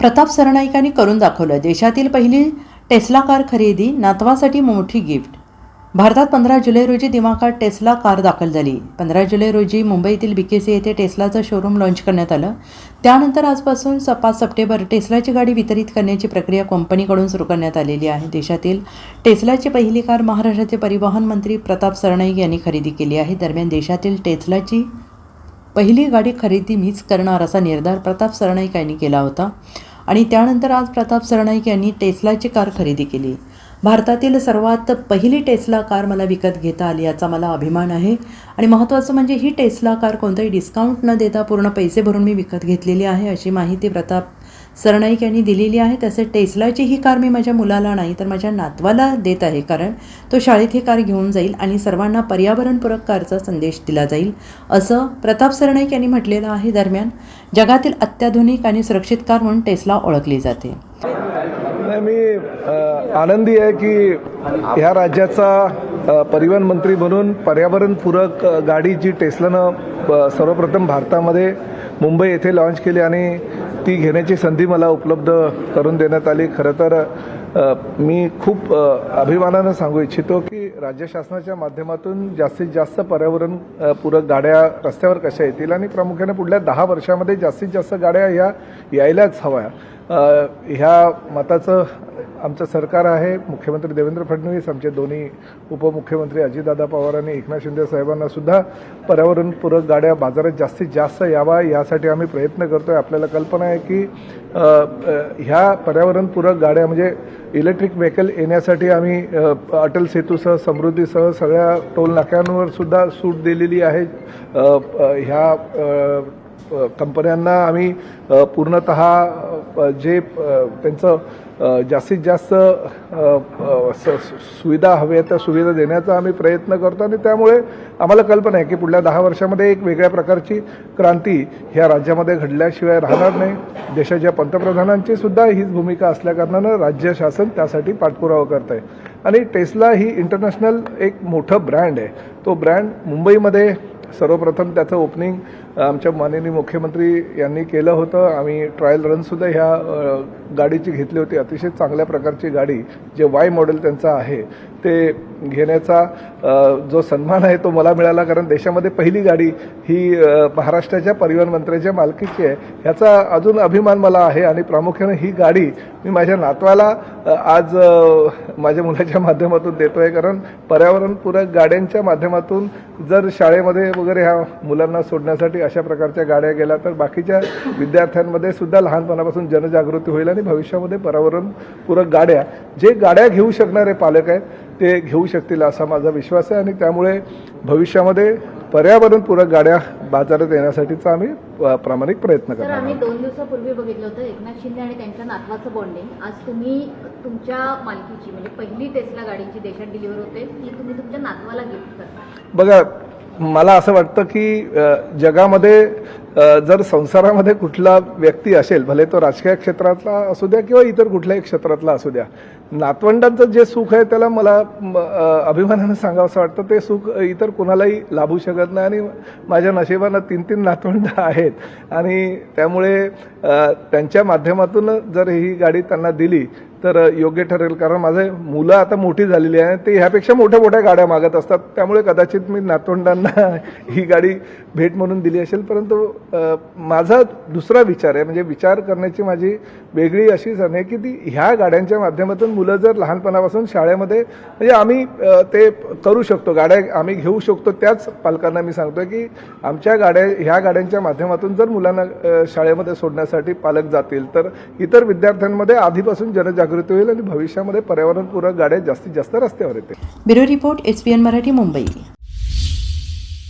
प्रताप सरनाईकांनी करून दाखवलं. देशातील पहिली टेस्ला कार खरेदी नातवासाठी मोठी गिफ्ट. भारतात पंधरा जुलै रोजी दिमाखात टेस्ला कार दाखल झाली. पंधरा जुलै रोजी मुंबईतील बीकेसी येथे टेस्लाचं शोरूम लॉन्च करण्यात आलं. त्यानंतर आजपासून स पाच सप्टेंबर टेस्लाची गाडी वितरित करण्याची प्रक्रिया कंपनीकडून सुरू करण्यात आलेली आहे. देशातील टेस्लाची पहिली कार महाराष्ट्राचे परिवहन मंत्री प्रताप सरनाईक यांनी खरेदी केली आहे. दरम्यान देशातील टेस्लाची पहिली गाडी खरेदी मीच करणार असा निर्धार प्रताप सरनाईक यांनी केला होता. आणि त्यानंतर आज प्रताप सरनाईक यांनी टेस्लाची कार खरेदी केली. भारतातील सर्वात पहिली टेस्ला कार मला विकत घेता आली याचा मला अभिमान आहे. आणि महत्त्वाचं म्हणजे ही टेस्ला कार कोणताही डिस्काउंट न देता पूर्ण पैसे भरून मी विकत घेतलेली आहे अशी माहिती प्रताप सरनाईक यांनी दिलेली आहे. तसेच टेस्लाची ही कार मी माझ्या मुलाला नाही तर माझ्या नातवाला देत आहे कारण तो शाळेत ही कार घेऊन जाईल आणि सर्वांना पर्यावरणपूरक कारचा संदेश दिला जाईल असं प्रताप सरनाईक यांनी म्हटलेलं आहे. दरम्यान जगातील अत्याधुनिक आणि सुरक्षित कार म्हणून टेस्ला ओळखली जाते. मी आनंदी आहे की ह्या राज्याचा परिवहन मंत्री म्हणून पर्यावरणपूरक गाडी जी टेस्लानं सर्वप्रथम भारतामध्ये मुंबई येथे लॉन्च केली आणि ती घेण्याची संधी मला उपलब्ध करून देण्यात आली. खरं तर मी खूप अभिमानानं सांगू इच्छितो की राज्य शासनाच्या माध्यमातून जास्तीत जास्त पर्यावरण पूरक गाड्या रस्त्यावर कशा येतील आणि प्रामुख्याने पुढल्या दहा वर्षामध्ये जास्तीत जास्त गाड्या ह्या यायलाच हव्या. ह्या मताचं आमचं सरकार आहे मुख्यमंत्री देवेंद्र फडणवीस आमचे दोन्ही उपमुख्यमंत्री अजितदादा पवार आणि एकनाथ शिंदे साहेबांना सुद्धा पर्यावरणपूरक गाड्या बाजारात जास्तीत जास्त यावा यासाठी आम्ही प्रयत्न करतो आहे आपल्याला कल्पना आहे की ह्या पर्यावरणपूरक गाड्या म्हणजे इलेक्ट्रिक व्हेकल येण्यासाठी आम्ही अटल सेतूसह समृद्धीसह सगळ्या टोल नाक्यांवर सुद्धा सूट दिलेली आहे. ह्या कंपन्यांना आम्ही पूर्णत पूर्णतः जे त्यांचं जास्तीत जास्त सुविधा हव्या त्या सुविधा देण्याचा आम्ही प्रयत्न करतो आणि त्यामुळे आम्हाला कल्पना आहे की पुढल्या दहा वर्षामध्ये एक वेगळ्या प्रकारची क्रांती ह्या राज्यामध्ये घडल्याशिवाय राहणार नाही. देशाच्या पंतप्रधानांची सुद्धा हीच भूमिका असल्याकारणानं राज्य शासन त्यासाठी पाठपुरावा करत आहे आणि टेस्ला ही इंटरनॅशनल एक मोठं ब्रँड आहे. तो ब्रँड मुंबईमध्ये सर्वप्रथम त्याचं ओपनिंग आमच्या माननीय मुख्यमंत्री यांनी केलं होतं. आम्ही ट्रायल रनसुद्धा ह्या गाडीची घेतली होती. अतिशय चांगल्या प्रकारची गाडी जे वाय मॉडेल त्यांचं आहे ते घेण्याचा जो सन्मान आहे तो मला मिळाला. कारण देशामध्ये पहिली गाडी ही महाराष्ट्राच्या परिवहन मंत्र्याच्या मालकीची आहे. ह्याचा अजून अभिमान मला आहे आणि प्रामुख्याने ही गाडी मी माझ्या नातवाला आज माझ्या मुलाच्या माध्यमातून देतोय कारण पर्यावरणपूरक गाड्यांच्या माध्यमातून जर शाळेमध्ये वगैरे ह्या मुलांना सोडण्यासाठी अशा प्रकारच्या गाड्या गेल्या तर बाकीच्या विद्यार्थ्यांमध्ये सुद्धा लहानपणापासून जनजागृती होईल आणि भविष्यामध्ये पर्यावरणपूरक गाड्या जे गाड्या घेऊ शकणारे पालक आहेत ते घेऊ शकतील असा माझा विश्वास आहे आणि त्यामुळे भविष्यामध्ये पर्यावरणपूरक गाड्या बाजारात येण्यासाठीचा आम्ही प्रामाणिक प्रयत्न करणार आम्ही. दोन दिवसापूर्वी बघितलं होतं एकनाथ शिंदे आणि त्यांच्या नातवाचं बॉन्डिंग आज तुम्ही तुमच्या मालकीची म्हणजे पहिली टेस्ला गाडीची देशात डिलिव्हर होते ती तुम्ही तुमच्या नातवाला गिफ्ट करता बघा मला असं वाटतं की जगामध्ये जर संसारामध्ये कुठला व्यक्ती असेल भले तो राजकीय क्षेत्रातला असू द्या किंवा इतर कुठल्याही क्षेत्रातला असू द्या नातवंडांचं जे सुख आहे त्याला मला अभिमानानं सांगावं असं वाटतं. ते सुख इतर कुणालाही लाभू शकत नाही आणि माझ्या नशिबानं तीन तीन नातवंड आहेत. आणि त्यामुळे त्यांच्या माध्यमातून जर ही गाडी त्यांना दिली तर योग्य ठरेल. कारण माझे मुलं आता मोठी झालेली आहे ते ह्यापेक्षा मोठ्या मोठ्या गाड्या मागत असतात. त्यामुळे कदाचित मी नातवंडांना ही गाडी भेट म्हणून दिली असेल. परंतु माझा दुसरा विचार आहे. म्हणजे विचार करण्याची माझी वेगळी अशी आहे की ती ह्या गाड्यांच्या माध्यमातून मुलं जर लहानपणापासून शाळेमध्ये म्हणजे आम्ही ते करू शकतो. गाड्या आम्ही घेऊ शकतो. त्याच पालकांना मी सांगतोय की आमच्या गाड्या ह्या गाड्यांच्या माध्यमातून जर मुलांना शाळेमध्ये सोडण्यासाठी पालक जातील तर इतर विद्यार्थ्यांमध्ये आधीपासून जनजागृती होईल आणि भविष्यामध्ये पर्यावरणपूरक गाड्या जास्तीत जास्त रस्त्यावर येतील. Bureau report S P N Marathi Mumbai.